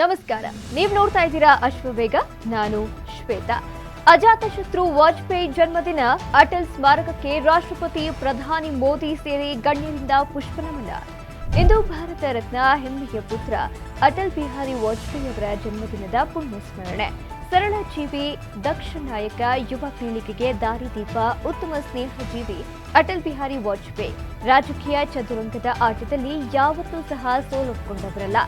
ನಮಸ್ಕಾರ. ನೀವು ನೋಡ್ತಾ ಇದ್ದೀರಾ ಅಶ್ವವೇಗ ನಾನು ಶ್ವೇತಾ. ಅಜಾತಶತ್ರು ವಾಜಪೇಯಿ ಜನ್ಮದಿನ, ಅಟಲ್ ಸ್ಮಾರಕಕ್ಕೆ ರಾಷ್ಟ್ರಪತಿ ಪ್ರಧಾನಿ ಮೋದಿ ಸೇರಿ ಗಣ್ಯರಿಂದ ಪುಷ್ಪನಮನ. ಇಂದು ಭಾರತ ರತ್ನ ಹೆಮ್ಮೆಯ ಪುತ್ರ, ಅಟಲ್ ಬಿಹಾರಿ ವಾಜಪೇಯಿ ಅವರ ಜನ್ಮದಿನದ ಪುಣ್ಯಸ್ಮರಣೆ. ಸರಳ ಜೀವಿ, ದಕ್ಷ ನಾಯಕ, ಯುವ ಪೀಳಿಗೆಗೆ ದಾರಿದೀಪ ಉತ್ತಮ ಸ್ನೇಹ ಜೀವಿ ಅಟಲ್ ಬಿಹಾರಿ ವಾಜಪೇಯಿ. ರಾಜಕೀಯ ಚದುರಂಗದ ಆಟದಲ್ಲಿ ಯಾವತ್ತೂ ಸಹ ಸೋಲೊಪ್ಕೊಂಡವರಲ್ಲ.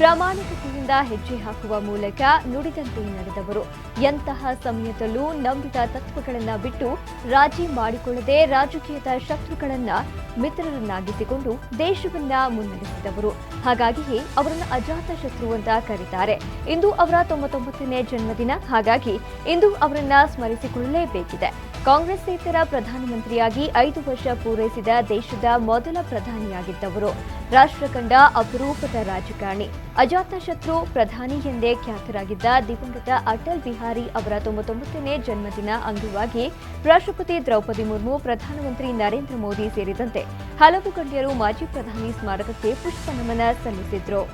ಪ್ರಾಮಾಣಿಕತೆಯಿಂದ ಹೆಜ್ಜೆ ಹಾಕುವ ಮೂಲಕ ನುಡಿದಂತೆ ನಡೆದವರು. ಎಂತಹ ಸಮಯದಲ್ಲೂ ನಂಬಿದ ತತ್ವಗಳನ್ನು ಬಿಟ್ಟು ರಾಜಿ ಮಾಡಿಕೊಳ್ಳದೆ ರಾಜಕೀಯದ ಶತ್ರುಗಳನ್ನು ಮಿತ್ರರನ್ನಾಗಿಸಿಕೊಂಡು ದೇಶವನ್ನ ಮುನ್ನಡೆಸಿದವರು. ಹಾಗಾಗಿಯೇ ಅವರನ್ನು ಅಜಾತ ಶತ್ರು ಅಂತ ಕರೀತಾರೆ. ಇಂದು ಅವರ ತೊಂಬತ್ತೊಂಬತ್ತನೇ ಜನ್ಮದಿನ. ಹಾಗಾಗಿ ಇಂದು ಅವರನ್ನ ಸ್ಮರಿಸಿಕೊಳ್ಳಲೇಬೇಕಿದೆ. ಕಾಂಗ್ರೆಸ್ಸೇತರ ಪ್ರಧಾನಮಂತ್ರಿಯಾಗಿ ಐದು ವರ್ಷ ಪೂರೈಸಿದ ದೇಶದ ಮೊದಲ ಪ್ರಧಾನಿಯಾಗಿದ್ದವರು. ರಾಷ್ಟ್ರ ಕಂಡ ಅಪರೂಪದ ರಾಜಕಾರಣಿ. ಅಜಾತಶತ್ರು ಪ್ರಧಾನಿ ಎಂದೇ ಖ್ಯಾತರಾಗಿದ್ದ ದಿವಂಗತ ಅಟಲ್ ಬಿಹಾರಿ ಅವರ ತೊಂಬತ್ತೊಂಬತ್ತನೇ ಜನ್ಮದಿನ ಅಂಗವಾಗಿ ರಾಷ್ಟ್ರಪತಿ ದ್ರೌಪದಿ ಮುರ್ಮು, ಪ್ರಧಾನಮಂತ್ರಿ ನರೇಂದ್ರ ಮೋದಿ ಸೇರಿದಂತೆ ಹಲವು ಗಣ್ಯರು ಮಾಜಿ ಪ್ರಧಾನಿ ಸ್ಮಾರಕಕ್ಕೆ ಪುಷ್ಪ ನಮನ ಸಲ್ಲಿಸಿದ್ರು.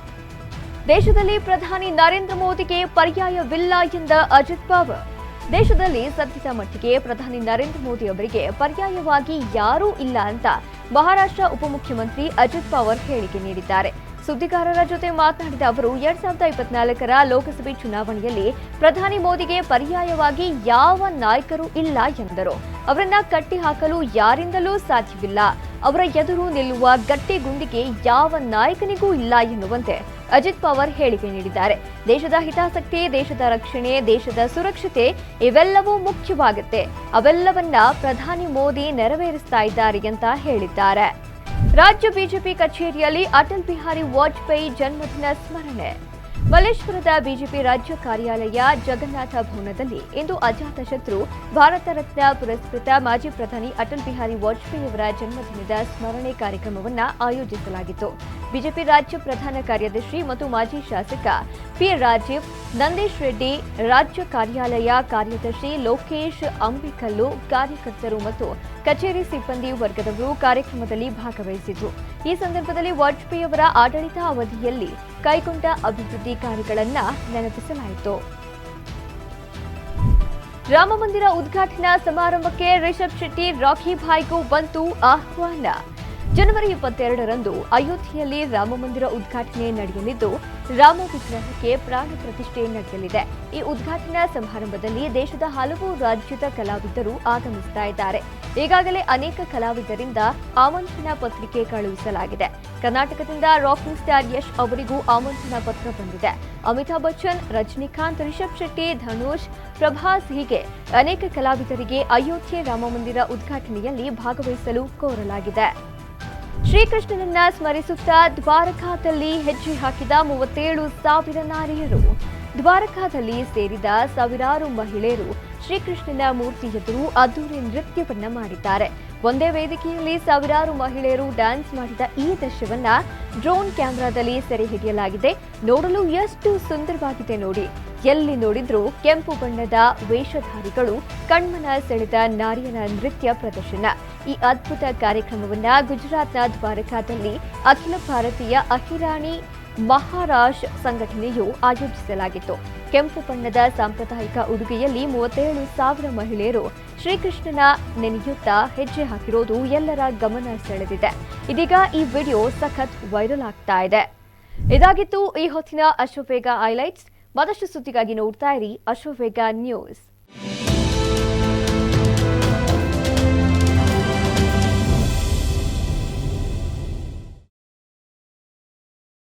ದೇಶದಲ್ಲಿ ಪ್ರಧಾನಿ ನರೇಂದ್ರ ಮೋದಿಗೆ ಪರ್ಯಾಯವಿಲ್ಲ ಎಂದ ಅಜಿತ್ ಪವಾರ್. ದೇಶದಲ್ಲಿ ಸದ್ಯದ ಮಟ್ಟಿಗೆ ಪ್ರಧಾನಿ ನರೇಂದ್ರ ಮೋದಿ ಅವರಿಗೆ ಪರ್ಯಾಯವಾಗಿ ಯಾರೂ ಇಲ್ಲ ಅಂತ ಮಹಾರಾಷ್ಟ್ರ ಉಪಮುಖ್ಯಮಂತ್ರಿ ಅಜಿತ್ ಪವಾರ್ ಹೇಳಿಕೆ ನೀಡಿದ್ದಾರೆ. ಸುದ್ದಿಗಾರರ ಜೊತೆ ಮಾತನಾಡಿದ ಅವರು, ಎರಡ್ ಸಾವಿರದ ಇಪ್ಪತ್ನಾಲ್ಕರ ಲೋಕಸಭೆ ಚುನಾವಣೆಯಲ್ಲಿ ಪ್ರಧಾನಿ ಮೋದಿಗೆ ಪರ್ಯಾಯವಾಗಿ ಯಾವ ನಾಯಕರು ಇಲ್ಲ ಎಂದರು. ಅವರನ್ನ ಕಟ್ಟಿಹಾಕಲು ಯಾರಿಂದಲೂ ಸಾಧ್ಯವಿಲ್ಲ. ಅವರ ಎದುರು ನಿಲ್ಲುವ ಗಟ್ಟಿ ಗುಂಡಿಗೆ ಯಾವ ನಾಯಕನಿಗೂ ಇಲ್ಲ ಎನ್ನುವಂತೆ ಅಜಿತ್ ಪವಾರ್ ಹೇಳಿಕೆ ನೀಡಿದ್ದಾರೆ. ದೇಶದ ಹಿತಾಸಕ್ತಿ, ದೇಶದ ರಕ್ಷಣೆ, ದೇಶದ ಸುರಕ್ಷತೆ ಇವೆಲ್ಲವೂ ಮುಖ್ಯವಾಗುತ್ತೆ. ಅವೆಲ್ಲವನ್ನ ಪ್ರಧಾನಿ ಮೋದಿ ನೆರವೇರಿಸ್ತಾ ಇದ್ದಾರೆ ಅಂತ ಹೇಳಿದ್ದಾರೆ. ರಾಜ್ಯ ಬಿಜೆಪಿ ಕಚೇರಿಯಲ್ಲಿ ಅಟಲ್ ಬಿಹಾರಿ ವಾಜಪೇಯಿ ಜನ್ಮದಿನ ಸ್ಮರಣೆ. ಮಲ್ಲೇಶ್ವರದ ಬಿಜೆಪಿ ರಾಜ್ಯ ಕಾರ್ಯಾಲಯ ಜಗನ್ನಾಥ ಭವನದಲ್ಲಿ ಇಂದು ಅಜಾತಶತ್ರು ಭಾರತ ರತ್ನ ಪುರಸ್ಕೃತ ಮಾಜಿ ಪ್ರಧಾನಿ ಅಟಲ್ ಬಿಹಾರಿ ವಾಜಪೇಯಿ ಅವರ ಜನ್ಮದಿನದ ಸ್ಮರಣೆ ಕಾರ್ಯಕ್ರಮವನ್ನು ಆಯೋಜಿಸಲಾಗಿತ್ತು. ಬಿಜೆಪಿ ರಾಜ್ಯ ಪ್ರಧಾನ ಕಾರ್ಯದರ್ಶಿ ಮತ್ತು ಮಾಜಿ ಶಾಸಕ ಪಿ ರಾಜೀವ್ ನಂದೀಶ್ ರೆಡ್ಡಿ ರಾಜ್ಯ ಕಾರ್ಯಾಲಯ ಕಾರ್ಯದರ್ಶಿ ಲೋಕೇಶ್ ಅಂಬಿಕಲ್ಲು ಕಾರ್ಯಕರ್ತರು ಮತ್ತು ಕಚೇರಿ ಸಿಬ್ಬಂದಿ ವರ್ಗದವರು ಕಾರ್ಯಕ್ರಮದಲ್ಲಿ ಭಾಗವಹಿಸಿದ್ರು. ಈ ಸಂದರ್ಭದಲ್ಲಿ ವಾಜಪೇಯಿ ಅವರ ಆಡಳಿತ ಅವಧಿಯಲ್ಲಿ ಕೈಗೊಂಡ ಅಭಿವೃದ್ಧಿ ಕಾರ್ಯಗಳನ್ನು ನೆನಪಿಸಲಾಯಿತು. ರಾಮಮಂದಿರ ಉದ್ಘಾಟನಾ ಸಮಾರಂಭಕ್ಕೆ ರಿಷಬ್ ಶೆಟ್ಟಿ ರಾಖಿ ಭಾಯ್ಗೂ ಬಂತು ಆಹ್ವಾನ. ಜನವರಿ ಇಪ್ಪತ್ತೆರಡರಂದು ಅಯೋಧ್ಯೆಯಲ್ಲಿ ರಾಮಮಂದಿರ ಉದ್ಘಾಟನೆ ನಡೆಯಲಿದ್ದು, ರಾಮ ವಿಗ್ರಹಕ್ಕೆ ಪ್ರಾಣ ಪ್ರತಿಷ್ಠೆ ನಡೆಯಲಿದೆ. ಈ ಉದ್ಘಾಟನಾ ಸಮಾರಂಭದಲ್ಲಿ ದೇಶದ ಹಲವು ರಾಜ್ಯದ ಕಲಾವಿದರು ಆಗಮಿಸ್ತಾ ಇದ್ದಾರೆ. ಈಗಾಗಲೇ ಅನೇಕ ಕಲಾವಿದರಿಂದ ಆಮಂತ್ರಣ ಪತ್ರಿಕೆ ಕಳುಹಿಸಲಾಗಿದೆ. ಕರ್ನಾಟಕದಿಂದ ರಾಕಿಂಗ್ ಸ್ಟಾರ್ ಯಶ್ ಅವರಿಗೂ ಆಮಂತ್ರಣ ಪತ್ರ ಬಂದಿದೆ. ಅಮಿತಾಬ್ ಬಚ್ಚನ್, ರಜನಿಕಾಂತ್, ರಿಷಬ್ ಶೆಟ್ಟಿ, ಧನುಷ್, ಪ್ರಭಾಸ್ ಹೀಗೆ ಅನೇಕ ಕಲಾವಿದರಿಗೆ ಅಯೋಧ್ಯೆ ರಾಮಮಂದಿರ ಉದ್ಘಾಟನೆಯಲ್ಲಿ ಭಾಗವಹಿಸಲು ಕೋರಲಾಗಿದೆ. ಶ್ರೀಕೃಷ್ಣನನ್ನ ಸ್ಮರಿಸುತ್ತಾ ದ್ವಾರಕಾದಲ್ಲಿ ಹೆಜ್ಜೆ ಹಾಕಿದ ಮೂವತ್ತೇಳು ಸಾವಿರ ನಾರಿಯರು. ದ್ವಾರಕಾದಲ್ಲಿ ಸೇರಿದ ಸಾವಿರಾರು ಮಹಿಳೆಯರು ಶ್ರೀಕೃಷ್ಣನ ಮೂರ್ತಿ ಎದುರು ಅದ್ದೂರಿ ನೃತ್ಯವನ್ನ ಮಾಡಿದ್ದಾರೆ. ಒಂದೇ ವೇದಿಕೆಯಲ್ಲಿ ಸಾವಿರಾರು ಮಹಿಳೆಯರು ಡ್ಯಾನ್ಸ್ ಮಾಡಿದ ಈ ದೃಶ್ಯವನ್ನ ಡ್ರೋನ್ ಕ್ಯಾಮೆರಾದಲ್ಲಿ ಸೆರೆ ಹಿಡಿಯಲಾಗಿದೆ. ನೋಡಲು ಎಷ್ಟು ಸುಂದರವಾಗಿದೆ ನೋಡಿ. ಎಲ್ಲಿ ನೋಡಿದ್ರೂ ಕೆಂಪು ಬಣ್ಣದ ವೇಷಧಾರಿಗಳು ಕಣ್ಮನ ಸೆಳೆದ ನಾರಿಯನ ನೃತ್ಯ ಪ್ರದರ್ಶನ. ಈ ಅದ್ಭುತ ಕಾರ್ಯಕ್ರಮವನ್ನು ಗುಜರಾತ್ನ ದ್ವಾರಕಾದಲ್ಲಿ ಅಖಿಲ ಭಾರತೀಯ ಅಹಿರಾಣಿ ಮಹಾರಾಜ್ ಸಂಘಟನೆಯು ಆಯೋಜಿಸಲಾಗಿತ್ತು. ಕೆಂಪು ಬಣ್ಣದ ಸಾಂಪ್ರದಾಯಿಕ ಉಡುಗೆಯಲ್ಲಿ ಮೂವತ್ತೇಳು ಸಾವಿರ ಮಹಿಳೆಯರು ಶ್ರೀಕೃಷ್ಣನ ನೆನೆಯುತ್ತಾ ಹೆಜ್ಜೆ ಹಾಕಿರೋದು ಎಲ್ಲರ ಗಮನ ಸೆಳೆದಿದೆ. ಇದೀಗ ಈ ವಿಡಿಯೋ ಸಖತ್ ವೈರಲ್ ಆಗ್ತಾ ಇದೆ. ಇದಾಗಿತ್ತು ಈ ಹೊತ್ತಿನ ಅಶೋಪೇಗ ಹೈಲೈಟ್ಸ್. ಮತ್ತಷ್ಟು ಸುದ್ದಿಗಾಗಿ ನೋಡ್ತಾ ಇರಿ ಅಶ್ವವೇಗ ನ್ಯೂಸ್.